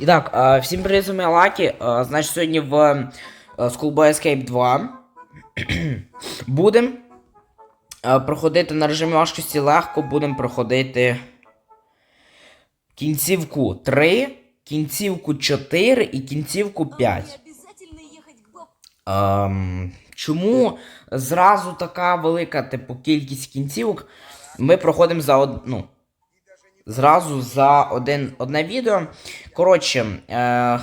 І так, всім привіт, з вами Лакі. Значить, сьогодні в Schoolboy Escape 2 будемо проходити на режимі важкості легко, будемо проходити кінцівку 3, кінцівку 4 і кінцівку 5. обязательно ехать к баб... Ем, чому зразу така велика, типу, кількість кінцівок? Ми проходимо за од... зразу за один, одне відео. Коротше, е,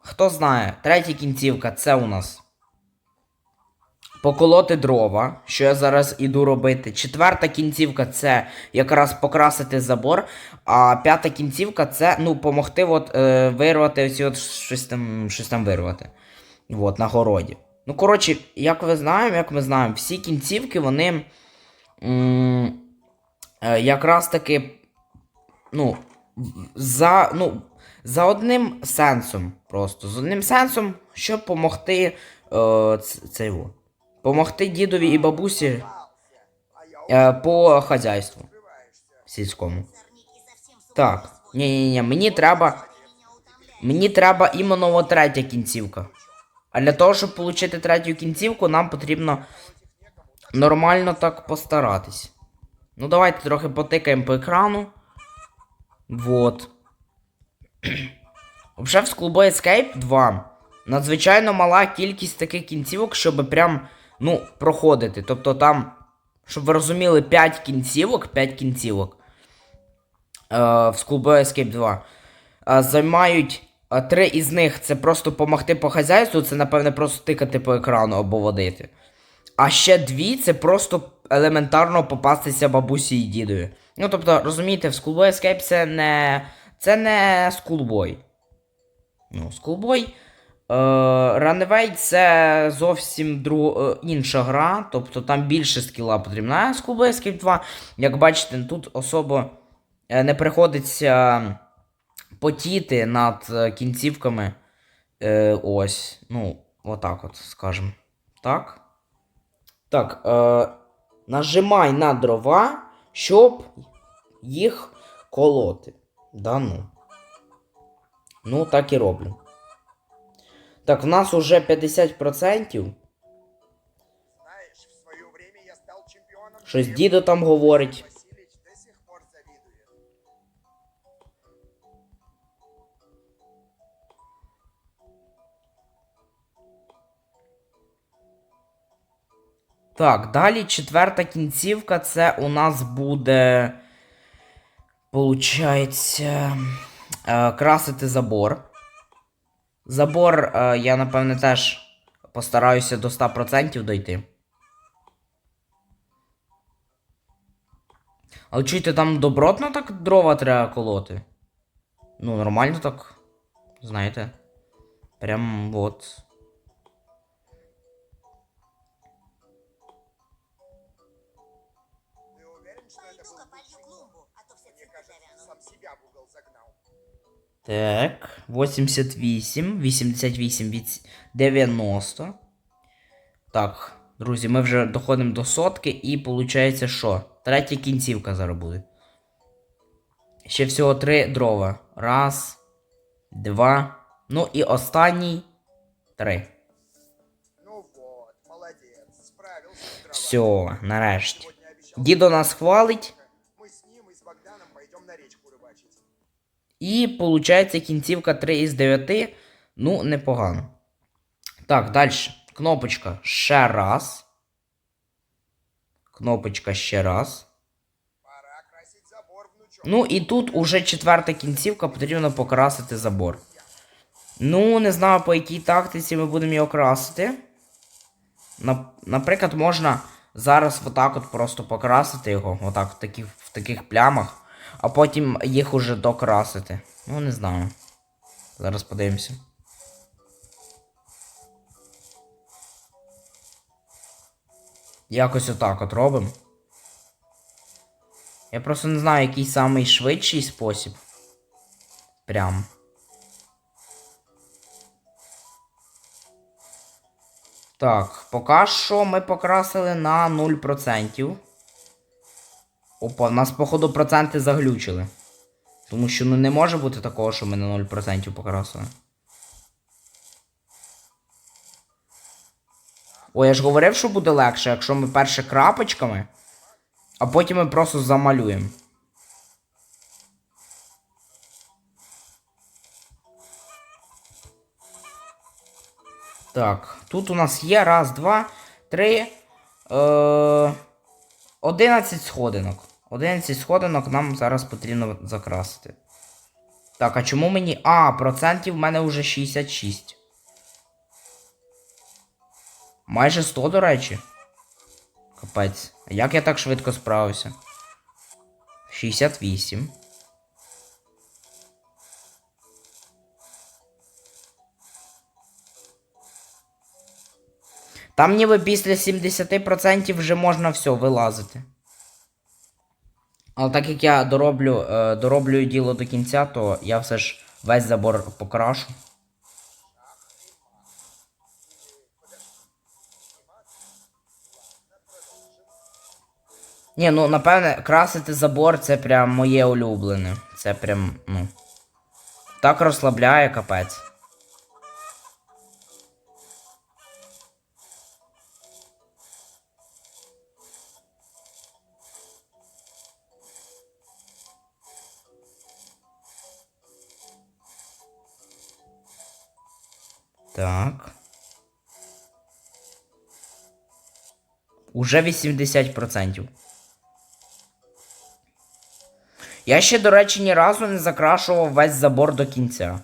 хто знає, третя кінцівка це у нас поколоти дрова, що я зараз іду робити. Четверта кінцівка це якраз покрасити забор. А п'ята кінцівка це ну, помогти от, е, вирвати оці от щось там, щось там вирвати. От, на городі. Ну, коротше, як ви знаємо, як ми знаємо, всі кінцівки, вони е, якраз таки, ну, за, ну, за одним сенсом. Просто. З одним сенсом, щоб допомогти е, цей, помогти дідові і бабусі е, по хазяйству сільському. Так, ні, ні, ні, мені треба. Мені треба іменно третя кінцівка. А для того, щоб отримати третю кінцівку, нам потрібно нормально так постаратись. Ну, давайте трохи потикаємо по екрану. Вот. Вже в Schoolboy Escape 2 надзвичайно мала кількість таких кінцівок, щоб прям, ну, проходити. Тобто там, щоб ви розуміли, 5 кінцівок, 5 кінцівок е, в Schoolboy Escape 2 е, займають. е, Три із них це просто допомогти по хазяйству, це, напевне, просто тикати по екрану або водити. А ще дві це просто елементарно попастися бабусі і дідові. Ну, тобто, розумієте, в Schoolboy Escape це не. Це не Schoolboy. Ну, Schoolboy. Е, Runaway це зовсім друг, е, інша гра, тобто там більше скіла потрібна. Schoolboy Escape 2, як бачите, тут особо е, не приходиться потіти над кінцівками. Ось. Ну, отак от, скажем. Так. Так. Е, нажимай на дрова, щоб їх колоти. Да ну. Ну, так і роблю. Так, в нас уже 50%. Знаешь, в свое время я стал чемпионом. Щось дідо там говорить. Так, далі четверта кінцівка, це у нас буде. Получається. Е, красити забор. Забор, е, я напевне теж постараюся до 100% дойти. Але чуєте, там добротно так дрова треба колоти? Ну, нормально так. Знаєте. Прям от. Себя в угол загнал. Так, 88, 88 від 90. Так, друзі, ми вже доходимо до сотки і виходить, що? Третя кінцівка зараз буде. Ще всього три дрова. Раз, два. Ну і останній. Три. Ну вот, молодец, справился с дровами. Все, нарешті. Дідо нас хвалить. На речку. І виходить кінцівка 3 із 9. Ну, непогано. Так, далі. Кнопочка ще раз. Кнопочка ще раз. Ну і тут уже четверта кінцівка, потрібно покрасити забор. Ну, не знаю, по якій тактиці ми будемо його красити. Наприклад, можна зараз отак от просто покрасити його, отак в таких, в таких плямах, а потім їх уже докрасити. Ну, не знаю. Зараз подивимося. Якось отак от робимо. Я просто не знаю, який самий швидший спосіб. Прям. Так, поки що ми покрасили на 0%. Опа, нас, походу, проценти заглючили. Тому що ну не може бути такого, що ми на 0% покрасили. О, я ж говорив, що буде легше, якщо ми перше крапочками, а потім ми просто замалюємо. Так, тут у нас є раз, два, три. Е, 11 сходинок. 11 сходинок нам зараз потрібно закрасити. Так, а чому мені. А, процентів в мене вже 66. Майже 100, до речі. Капець. А як я так швидко справився? 68. Там ніби після 70% вже можна все вилазити. Але так як я дороблю, е, дороблю діло до кінця, то я все ж весь забор покрашу. Ні, ну напевне, красити забор це прям моє улюблене. Це прям, ну. Так розслабляє капець. Так. Уже 80%. Я ще, до речі, ні разу не закрашував весь забор до кінця.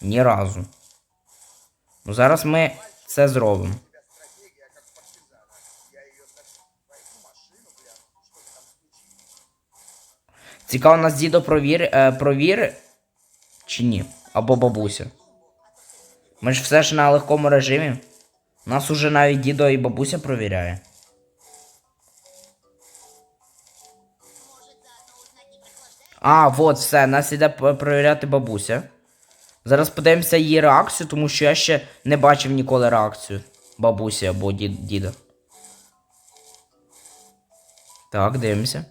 Ні разу. Ну, зараз ми це зробимо. Цікаво, нас дідо провір, е, провір чи ні? Або бабуся. Ми ж все ж на легкому режимі. Нас уже навіть дідо і бабуся провіряє. А, вот, все, нас іде провіряти бабуся. Зараз подивимося її реакцію, тому що я ще не бачив ніколи реакцію бабусі або ді- діда. Так, дивимося.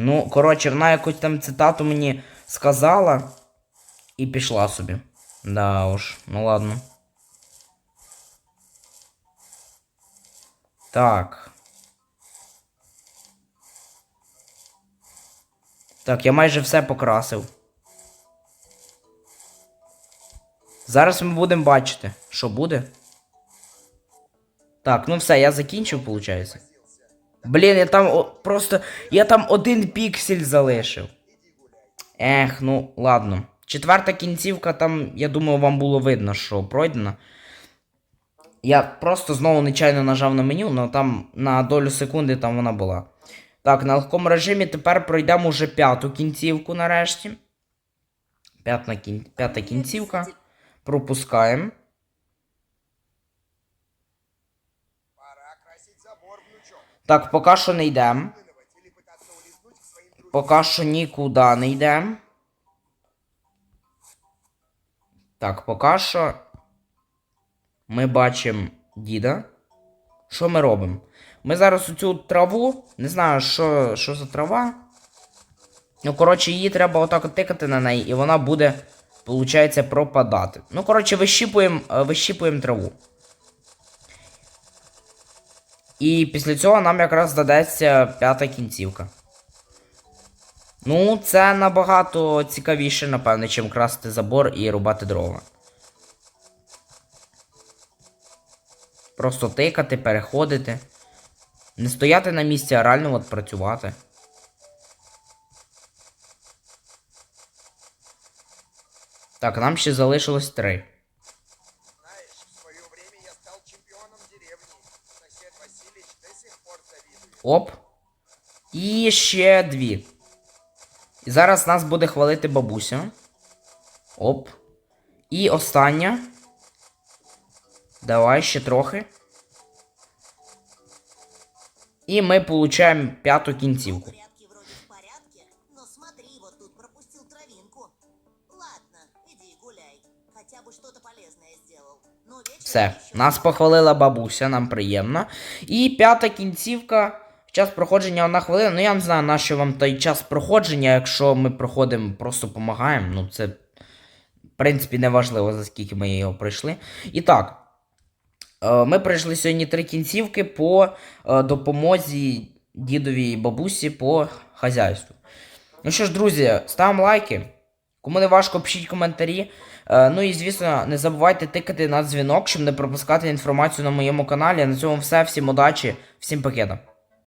Ну, коротше, вона якусь там цитату мені сказала і пішла собі. Да уж, ну ладно. Так. Так, я майже все покрасив. Зараз ми будемо бачити, що буде. Так, ну все, я закінчив, виходить. Блін, я там просто. Я там один піксель залишив. Ех, ну ладно. Четверта кінцівка там, я думаю, вам було видно, що пройдена. Я просто знову нечайно нажав на меню, але там на долю секунди там вона була. Так, на легкому режимі тепер пройдемо вже п'яту кінцівку нарешті. П'ята, кін... Кінцівка. Пропускаємо. Так, поки що не йдемо. Вынывать или пытаться улизнуть к своим друзьям. Поки що нікуди не йдемо. Так, поки що ми бачимо діда. Що ми робимо? Ми зараз оцю траву, не знаю, що, що за трава. Ну, коротше, її треба отак от тикати на неї, і вона буде, виходить, пропадати. Ну, коротше, вищіпуємо е, вищіпуємо траву. І після цього нам якраз дадеться п'ята кінцівка. Ну, це набагато цікавіше, напевне, чим красти забор і рубати дрова. Просто тикати, переходити. Не стояти на місці, а реально от працювати. Так, нам ще залишилось три. Оп. І ще дві. І зараз нас буде хвалити бабуся. Оп. І остання. Давай ще трохи. І ми получаємо п'яту кінцівку. Все. Нас похвалила бабуся, нам приємно. І п'ята кінцівка. Час проходження одна хвилина. Ну я не знаю, на що вам той час проходження, якщо ми проходимо, просто допомагаємо. Ну, це, в принципі, не важливо, за скільки ми його пройшли. І так. е, Ми пройшли сьогодні три кінцівки по е, допомозі дідові і бабусі по хазяйству. Ну що ж, друзі, ставимо лайки. Кому не важко, пишіть коментарі. Е, ну і звісно, не забувайте тикати на дзвінок, щоб не пропускати інформацію на моєму каналі. На цьому все. Всім удачі, всім пакета.